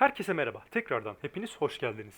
Herkese merhaba. Tekrardan hepiniz hoş geldiniz.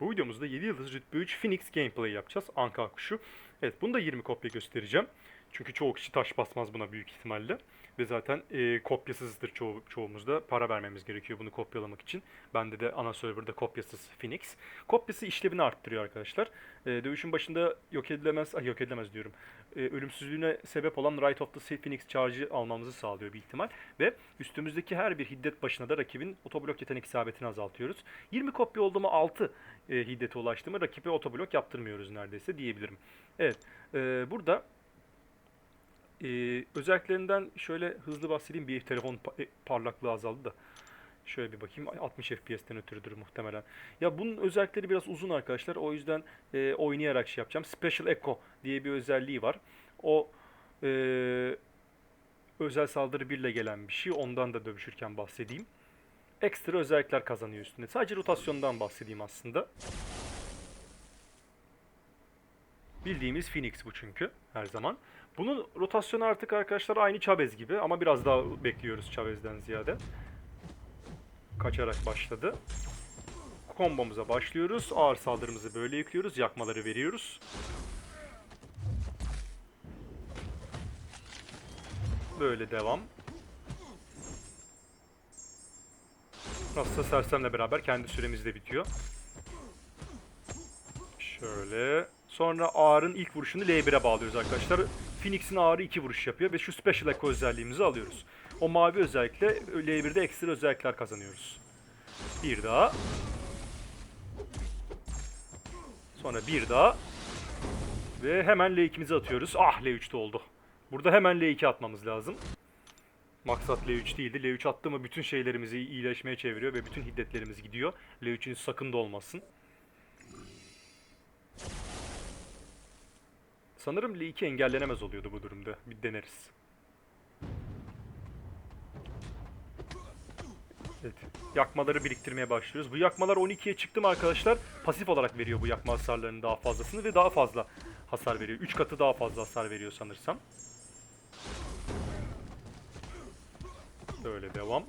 Bu videomuzda 7 yıldız rütbe 3 Phoenix gameplay yapacağız. Anka kuşu. Evet bunu da 20 kopya göstereceğim. Çünkü çoğu kişi taş basmaz buna büyük ihtimalle. Ve zaten e, kopyasızdır çoğu, çoğumuzda. Para vermemiz gerekiyor bunu kopyalamak için. Bende de ana serverda kopyasız Phoenix. Kopyası işlevini arttırıyor arkadaşlar. E, dövüşün başında yok edilemez, ah, yok edilemez diyorum. E, ölümsüzlüğüne sebep olan Right of the Phoenix charge'ı almamızı sağlıyor bir ihtimal. Ve üstümüzdeki her bir hiddet başına da rakibin otoblok yetenek isabetini azaltıyoruz. 20 kopya oldu mu 6 e, hiddete ulaştı mı rakibe otoblok yaptırmıyoruz neredeyse diyebilirim. Evet e, burada e, özelliklerinden şöyle hızlı bahsedeyim. Bir telefon e, parlaklığı azaldı da. Şöyle bir bakayım. 60 FPS'ten ötürüdür muhtemelen. Ya bunun özellikleri biraz uzun arkadaşlar. O yüzden e, oynayarak şey yapacağım. Special Echo diye bir özelliği var. O e, özel saldırı 1 ile gelen bir şey. Ondan da dövüşürken bahsedeyim. Ekstra özellikler kazanıyor üstüne. Sadece rotasyondan bahsedeyim aslında. Bildiğimiz Phoenix bu çünkü her zaman. Bunun rotasyonu artık arkadaşlar aynı Chavez gibi ama biraz daha bekliyoruz Chavez'den ziyade. Kaçarak başladı. Kombomuza başlıyoruz. Ağır saldırımızı böyle yüklüyoruz. Yakmaları veriyoruz. Böyle devam. Nasılsa sersemle beraber kendi süremiz de bitiyor. Şöyle. Sonra ağırın ilk vuruşunu L1'e bağlıyoruz arkadaşlar. Phoenix'in ağırı iki vuruş yapıyor ve şu Special Echo özelliğimizi alıyoruz. O mavi özellikle L1'de ekstra özellikler kazanıyoruz. Bir daha. Sonra bir daha. Ve hemen L2'mizi atıyoruz. Ah L3'te oldu. Burada hemen L2 atmamız lazım. Maksat L3 değildi. L3 attı mı bütün şeylerimizi iyileşmeye çeviriyor ve bütün hiddetlerimiz gidiyor. L3'ün sakın da olmasın. Sanırım L2 engellenemez oluyordu bu durumda. Bir deneriz. Evet. Yakmaları biriktirmeye başlıyoruz. Bu yakmalar 12'ye çıktı mı arkadaşlar? Pasif olarak veriyor bu yakma hasarlarının daha fazlasını ve daha fazla hasar veriyor. 3 katı daha fazla hasar veriyor sanırsam. Böyle devam.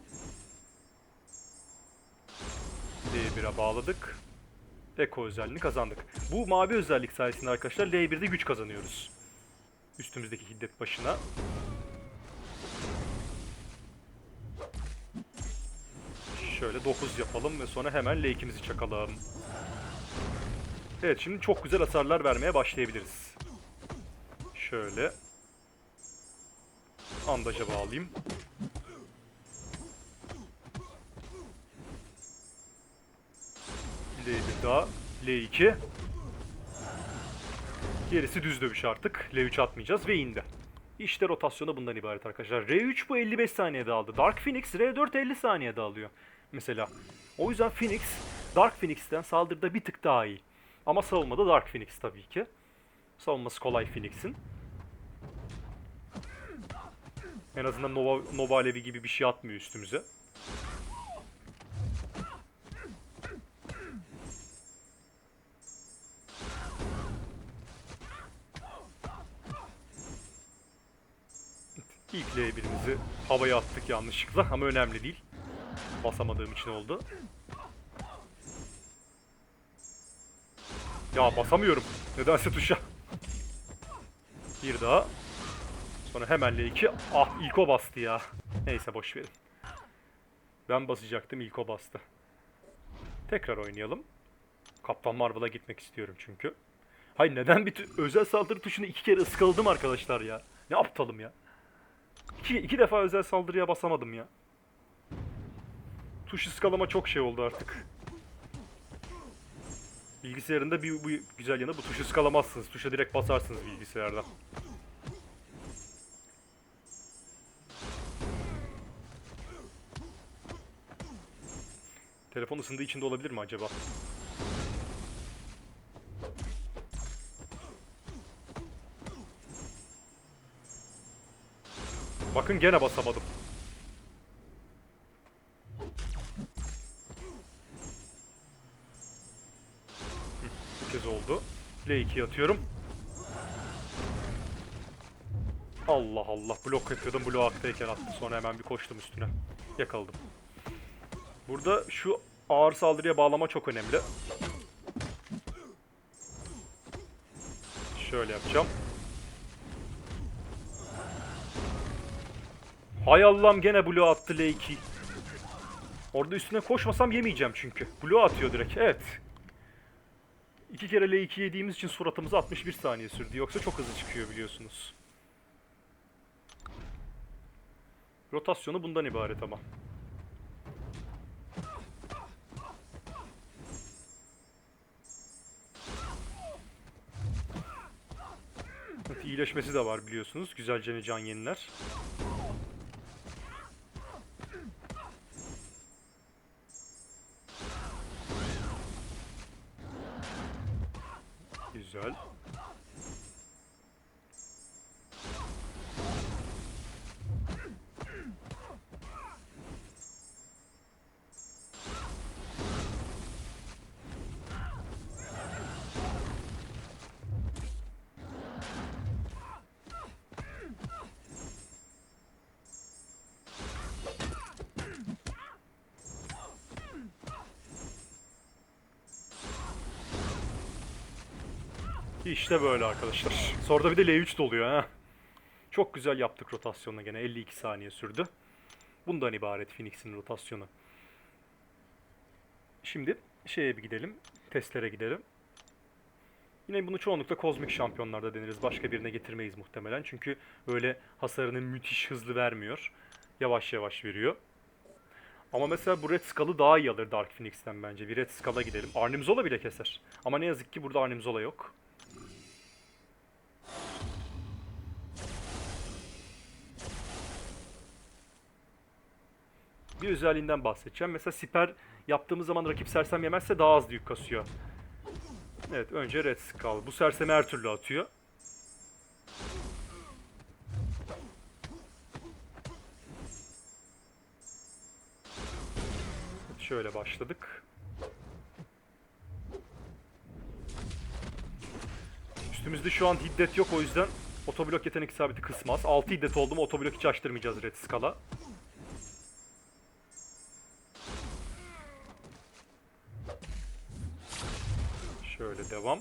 D1'e bağladık. Eko özelliğini kazandık. Bu mavi özellik sayesinde arkadaşlar L1'de güç kazanıyoruz. Üstümüzdeki hiddet başına. Şöyle 9 yapalım ve sonra hemen L2'mizi çakalım. Evet şimdi çok güzel hasarlar vermeye başlayabiliriz. Şöyle. Andaja bağlayayım. L1 daha. L2. Gerisi düz dövüş artık. L3 atmayacağız ve indi. İşte rotasyonu bundan ibaret arkadaşlar. R3 bu 55 saniyede aldı. Dark Phoenix R4 50 saniyede alıyor. Mesela. O yüzden Phoenix Dark Phoenix'ten saldırıda bir tık daha iyi. Ama savunmada Dark Phoenix tabii ki. Savunması kolay Phoenix'in. En azından Nova, Nova Alevi gibi bir şey atmıyor üstümüze. İlk L1'imizi havaya attık yanlışlıkla ama önemli değil. Basamadığım için oldu. Ya basamıyorum. Nedense tuşa. Bir daha. Sonra hemen L2. Ah ilk o bastı ya. Neyse boş verin. Ben basacaktım ilk o bastı. Tekrar oynayalım. Kaptan Marvel'a gitmek istiyorum çünkü. Hayır neden bir özel saldırı tuşunu iki kere ıskaladım arkadaşlar ya. Ne aptalım ya. İki, iki defa özel saldırıya basamadım ya. Tuş ıskalama çok şey oldu artık. Bilgisayarında bir bu güzel yanı bu tuşu ıskalamazsınız. Tuşa direkt basarsınız bilgisayarda. Telefon ısındığı için de olabilir mi acaba? Bakın gene basamadım. L2 atıyorum. Allah Allah blok yapıyordum blok attıyken attı sonra hemen bir koştum üstüne. Yakaladım. Burada şu ağır saldırıya bağlama çok önemli. Şöyle yapacağım. Hay Allah'ım gene blue attı L2. Orada üstüne koşmasam yemeyeceğim çünkü. Blue atıyor direkt. Evet. İki kere L2 yediğimiz için suratımıza 61 saniye sürdü. Yoksa çok hızlı çıkıyor biliyorsunuz. Rotasyonu bundan ibaret ama. İyileşmesi de var biliyorsunuz. Güzelce can yeniler. Güzel. İşte böyle arkadaşlar. Sonra da bir de L3 doluyor ha. Çok güzel yaptık rotasyonla gene. 52 saniye sürdü. Bundan ibaret Phoenix'in rotasyonu. Şimdi şeye bir gidelim. Testlere gidelim. Yine bunu çoğunlukla kozmik şampiyonlarda deniriz. Başka birine getirmeyiz muhtemelen. Çünkü öyle hasarını müthiş hızlı vermiyor. Yavaş yavaş veriyor. Ama mesela bu Red Skull'ı daha iyi alır Dark Phoenix'ten bence. Bir Red Skull'a gidelim. Arnim Zola bile keser. Ama ne yazık ki burada Arnim Zola yok. Bir özelliğinden bahsedeceğim. Mesela siper yaptığımız zaman rakip sersem yemezse daha az yük kasıyor. Evet önce Red Skull. Bu sersemi her türlü atıyor. Şöyle başladık. Üstümüzde şu an hiddet yok o yüzden otoblok yetenek isabeti kısmaz. 6 hiddet oldu mu otoblok hiç açtırmayacağız Red Skull'a. Şöyle devam.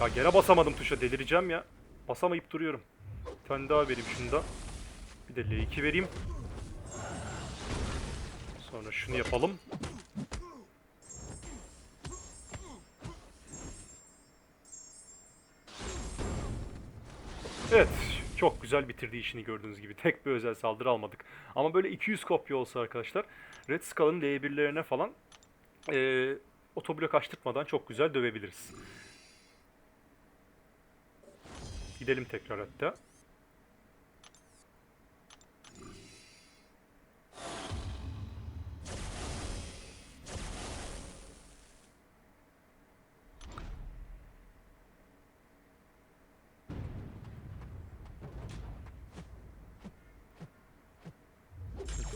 Ya gene basamadım tuşa delireceğim ya. Basamayıp duruyorum. Bir tane daha vereyim şunu da. Bir de L2 vereyim. Sonra şunu yapalım. Evet. Çok güzel bitirdi işini gördüğünüz gibi. Tek bir özel saldırı almadık. Ama böyle 200 kopya olsa arkadaşlar Red Skull'ın L1'lerine falan e, otoblok açtırmadan çok güzel dövebiliriz. Gidelim tekrar hatta.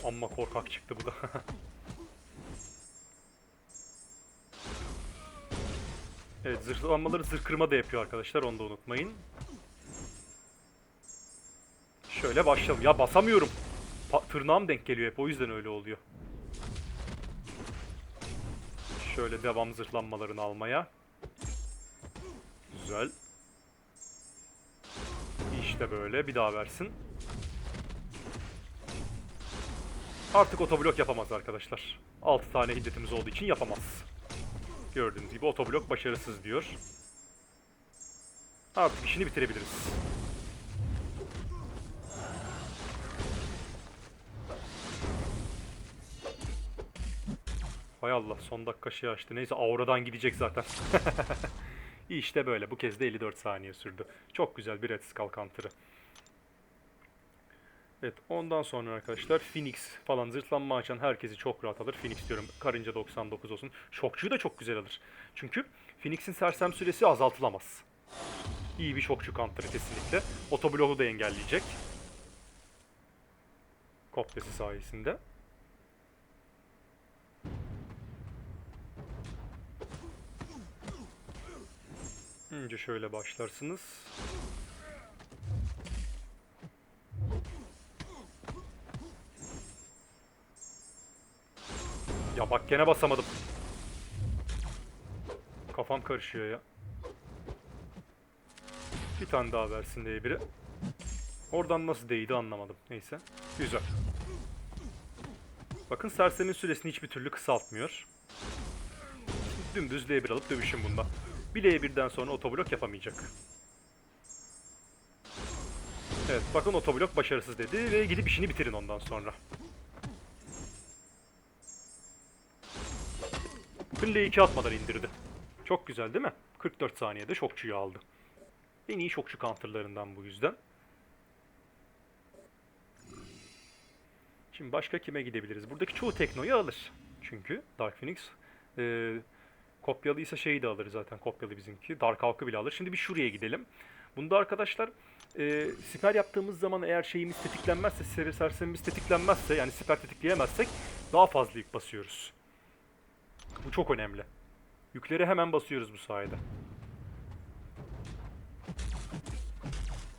Amma korkak çıktı bu da. zırhlanmaları zırh kırma da yapıyor arkadaşlar onu da unutmayın. Şöyle başlayalım. Ya basamıyorum. Pa tırnağım denk geliyor hep o yüzden öyle oluyor. Şöyle devam zırhlanmalarını almaya. Güzel. İşte böyle bir daha versin. Artık otoblok yapamaz arkadaşlar. 6 tane hiddetimiz olduğu için yapamaz. Gördüğünüz gibi otoblok başarısız diyor. Artık işini bitirebiliriz. Hay Allah son dakika şey açtı. Neyse auradan gidecek zaten. işte böyle. Bu kez de 54 saniye sürdü. Çok güzel bir Red Skull Counter'ı. Evet ondan sonra arkadaşlar Phoenix falan zırhlanma açan herkesi çok rahat alır. Phoenix diyorum karınca 99 olsun. Şokçuyu da çok güzel alır. Çünkü Phoenix'in sersem süresi azaltılamaz. İyi bir şokçu counter'ı kesinlikle. Otobloğu da engelleyecek. Kopyası sayesinde. Önce şöyle başlarsınız. Ya bak gene basamadım. Kafam karışıyor ya. Bir tane daha versin diye biri. Oradan nasıl değdi anlamadım. Neyse. Güzel. Bakın serserinin süresini hiçbir türlü kısaltmıyor. Dümdüz L1 alıp dövüşün bunda. Bir L1'den sonra otoblok yapamayacak. Evet bakın otoblok başarısız dedi ve gidip işini bitirin ondan sonra. Bakın L2 atmadan indirdi. Çok güzel değil mi? 44 saniyede şokçuyu aldı. En iyi şokçu counterlarından bu yüzden. Şimdi başka kime gidebiliriz? Buradaki çoğu teknoyu alır. Çünkü Dark Phoenix e, kopyalıysa şeyi de alır zaten kopyalı bizimki. Dark Hawk'ı bile alır. Şimdi bir şuraya gidelim. Bunda arkadaşlar e, siper yaptığımız zaman eğer şeyimiz tetiklenmezse, ser- sersemimiz tetiklenmezse yani siper tetikleyemezsek daha fazla yük basıyoruz. Bu çok önemli. Yükleri hemen basıyoruz bu sayede.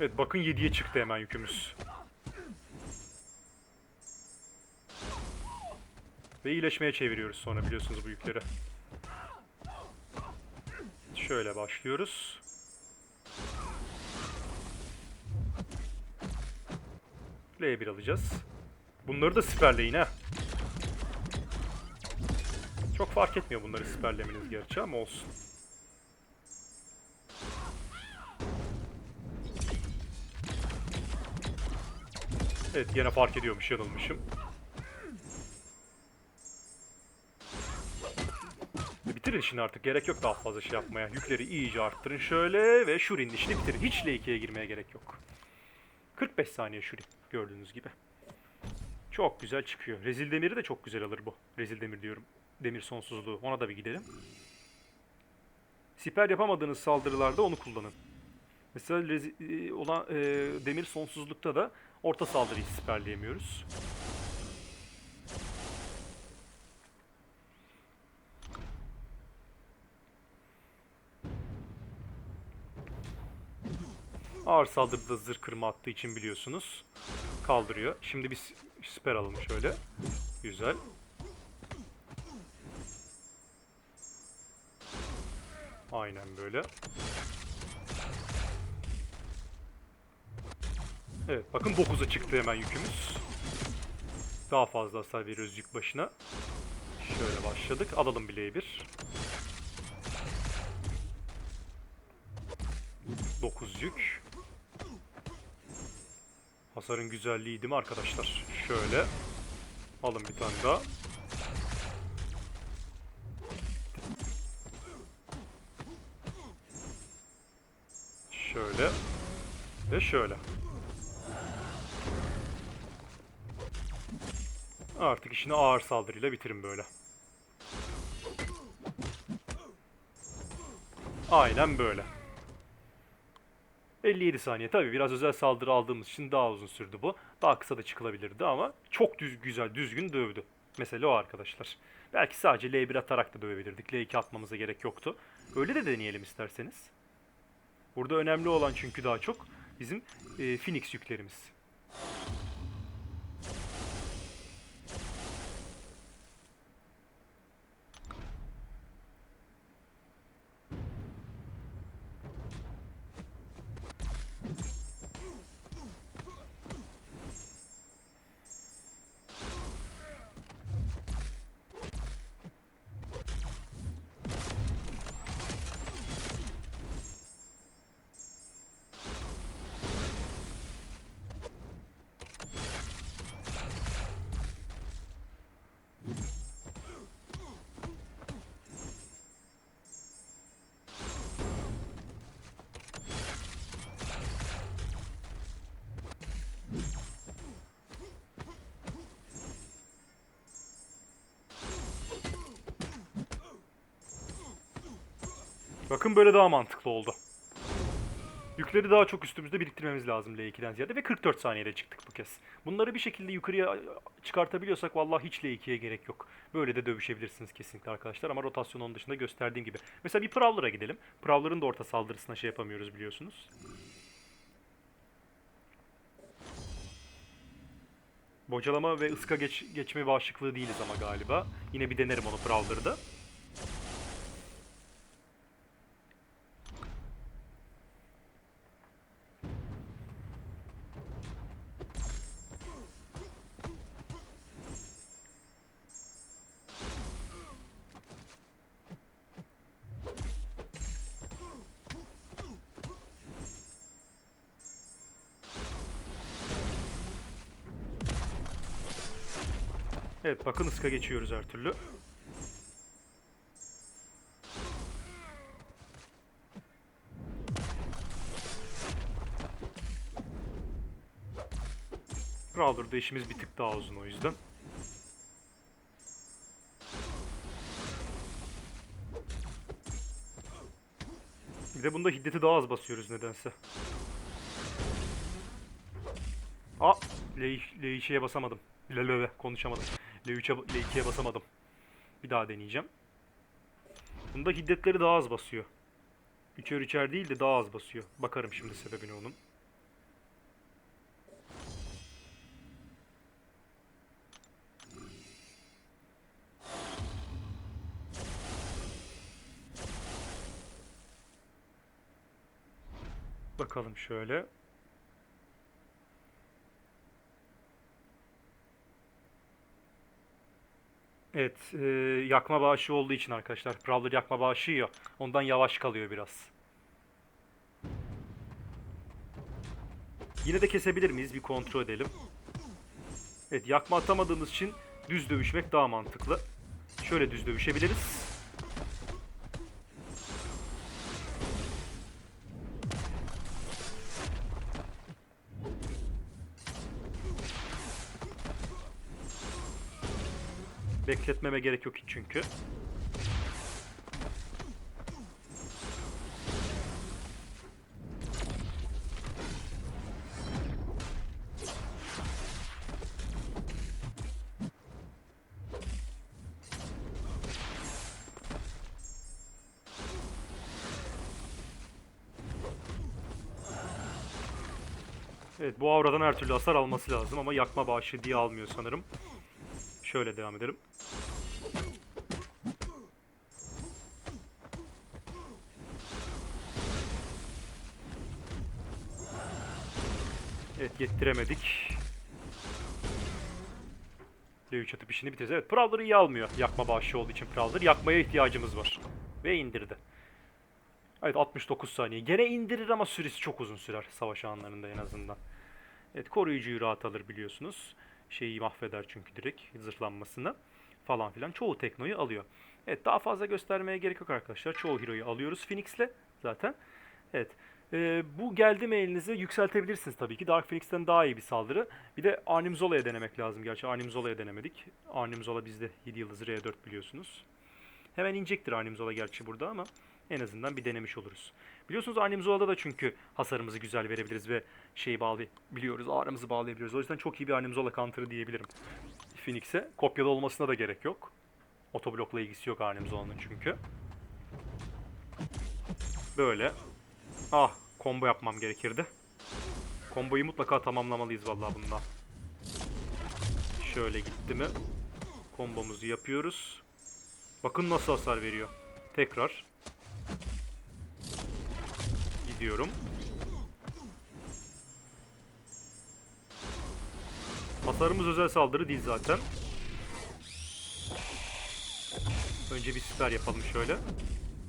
Evet bakın 7'ye çıktı hemen yükümüz. Ve iyileşmeye çeviriyoruz sonra biliyorsunuz bu yükleri. Şöyle başlıyoruz. L1 alacağız. Bunları da siperleyin ha. Fark etmiyor bunları siperlemeniz gerçi ama olsun. Evet yine fark ediyormuş yanılmışım. Bitirin işini artık gerek yok daha fazla şey yapmaya. Yükleri iyice arttırın şöyle ve Shuri'nin işini bitirin. Hiç L2'ye girmeye gerek yok. 45 saniye Shuri gördüğünüz gibi. Çok güzel çıkıyor. Rezil demiri de çok güzel alır bu. Rezil demir diyorum. Demir sonsuzluğu. Ona da bir gidelim. Siper yapamadığınız saldırılarda onu kullanın. Mesela rezi- e, olan e, demir sonsuzlukta da orta saldırıyı siperleyemiyoruz. Ağır saldırıda zırh kırma attığı için biliyorsunuz. Kaldırıyor. Şimdi biz siper alalım şöyle. Güzel. Aynen böyle. Evet bakın 9'a çıktı hemen yükümüz. Daha fazla hasar veriyoruz yük başına. Şöyle başladık. Alalım bileği bir. 9 yük. Hasarın güzelliği değil mi arkadaşlar? Şöyle. Alın bir tane daha. Şöyle. Artık işini ağır saldırıyla bitirin böyle. Aynen böyle. 57 saniye. Tabi biraz özel saldırı aldığımız için daha uzun sürdü bu. Daha kısa da çıkılabilirdi ama çok düz, güzel, düzgün dövdü. Mesele o arkadaşlar. Belki sadece L1 atarak da dövebilirdik. L2 atmamıza gerek yoktu. Öyle de deneyelim isterseniz. Burada önemli olan çünkü daha çok bizim e, Phoenix yüklerimiz. Bakın böyle daha mantıklı oldu. Yükleri daha çok üstümüzde biriktirmemiz lazım L2'den ziyade ve 44 saniyede çıktık bu kez. Bunları bir şekilde yukarıya çıkartabiliyorsak vallahi hiç L2'ye gerek yok. Böyle de dövüşebilirsiniz kesinlikle arkadaşlar ama rotasyon onun dışında gösterdiğim gibi. Mesela bir Prowler'a gidelim. Prowler'ın da orta saldırısına şey yapamıyoruz biliyorsunuz. Bocalama ve ıska geç, geçme bağışıklığı değiliz ama galiba. Yine bir denerim onu Prowler'da. Evet bakın ıska geçiyoruz her türlü. Prowler'da işimiz bir tık daha uzun o yüzden. Bir de bunda hiddeti daha az basıyoruz nedense. Aa, L, L2'ye basamadım. Lelöve konuşamadım. L3'e L2'ye basamadım. Bir daha deneyeceğim. Bunda hiddetleri daha az basıyor. Üçer üçer değil de daha az basıyor. Bakarım şimdi sebebine onun. Bakalım şöyle. Evet, e, yakma bağışı olduğu için arkadaşlar. Prowler yakma bağışı yiyor. Ondan yavaş kalıyor biraz. Yine de kesebilir miyiz? Bir kontrol edelim. Evet, yakma atamadığımız için düz dövüşmek daha mantıklı. Şöyle düz dövüşebiliriz. Bekletmeme gerek yok çünkü. Evet bu avradan her türlü hasar alması lazım ama yakma bağışı diye almıyor sanırım. Şöyle devam edelim. Evet yettiremedik. L3 atıp işini bitiririz. Evet Prowler iyi almıyor. Yakma bağışı olduğu için Prowler. Yakmaya ihtiyacımız var. Ve indirdi. Evet 69 saniye. Gene indirir ama süresi çok uzun sürer. Savaş anlarında en azından. Evet koruyucuyu rahat alır biliyorsunuz. Şeyi mahveder çünkü direkt zırhlanmasını falan filan. Çoğu teknoyu alıyor. Evet daha fazla göstermeye gerek yok arkadaşlar. Çoğu hero'yu alıyoruz Phoenix'le zaten. Evet. Ee, bu geldi mi elinize yükseltebilirsiniz tabii ki. Dark Phoenix'ten daha iyi bir saldırı. Bir de Arnim Zola'ya denemek lazım. Gerçi Arnim Zola'ya denemedik. Arnim Zola bizde 7 yıldız R4 biliyorsunuz. Hemen inecektir Arnim Zola gerçi burada ama en azından bir denemiş oluruz. Biliyorsunuz Arnim Zola'da da çünkü hasarımızı güzel verebiliriz ve şeyi bağlayabiliyoruz. Ağrımızı bağlayabiliyoruz. O yüzden çok iyi bir Arnim Zola counter'ı diyebilirim. Phoenix'e. Kopyalı olmasına da gerek yok. Otoblokla ilgisi yok Arnim Zola'nın çünkü. Böyle. Ah, combo yapmam gerekirdi. Komboyu mutlaka tamamlamalıyız vallahi bunda. Şöyle gitti mi? Kombomuzu yapıyoruz. Bakın nasıl hasar veriyor. Tekrar. Gidiyorum. Hasarımız özel saldırı değil zaten. Önce bir süper yapalım şöyle.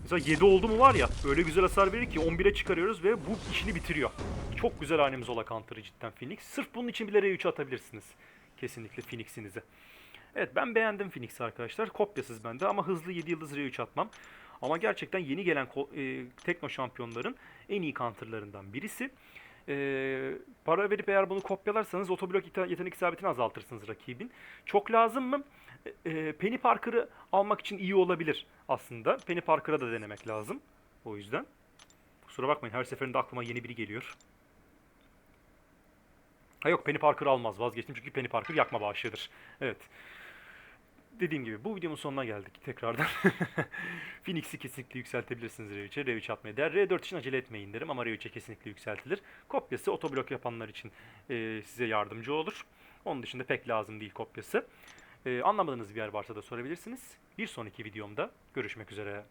Mesela 7 oldu mu var ya öyle güzel hasar verir ki 11'e çıkarıyoruz ve bu işini bitiriyor. Çok güzel hanemiz ola counter'ı cidden Phoenix. Sırf bunun için bile R3 atabilirsiniz. Kesinlikle Phoenix'inizi. Evet ben beğendim Phoenix'i arkadaşlar. Kopyasız bende ama hızlı 7 yıldız R3 atmam. Ama gerçekten yeni gelen e, tekno şampiyonların en iyi counter'larından birisi. E, para verip eğer bunu kopyalarsanız otoblok yetenek isabetini azaltırsınız rakibin. Çok lazım mı? E, Penny Parker'ı almak için iyi olabilir aslında. Penny Parker'a da denemek lazım. O yüzden. Kusura bakmayın her seferinde aklıma yeni biri geliyor. Ha yok Penny Parker almaz vazgeçtim çünkü Penny Parker yakma bağışıdır. Evet. Dediğim gibi bu videonun sonuna geldik tekrardan. Phoenix'i kesinlikle yükseltebilirsiniz R3'e. R3 atmaya değer. R4 için acele etmeyin derim ama R3'e kesinlikle yükseltilir. Kopyası otoblok yapanlar için e, size yardımcı olur. Onun dışında pek lazım değil kopyası. Ee, anlamadığınız bir yer varsa da sorabilirsiniz. Bir sonraki videomda görüşmek üzere.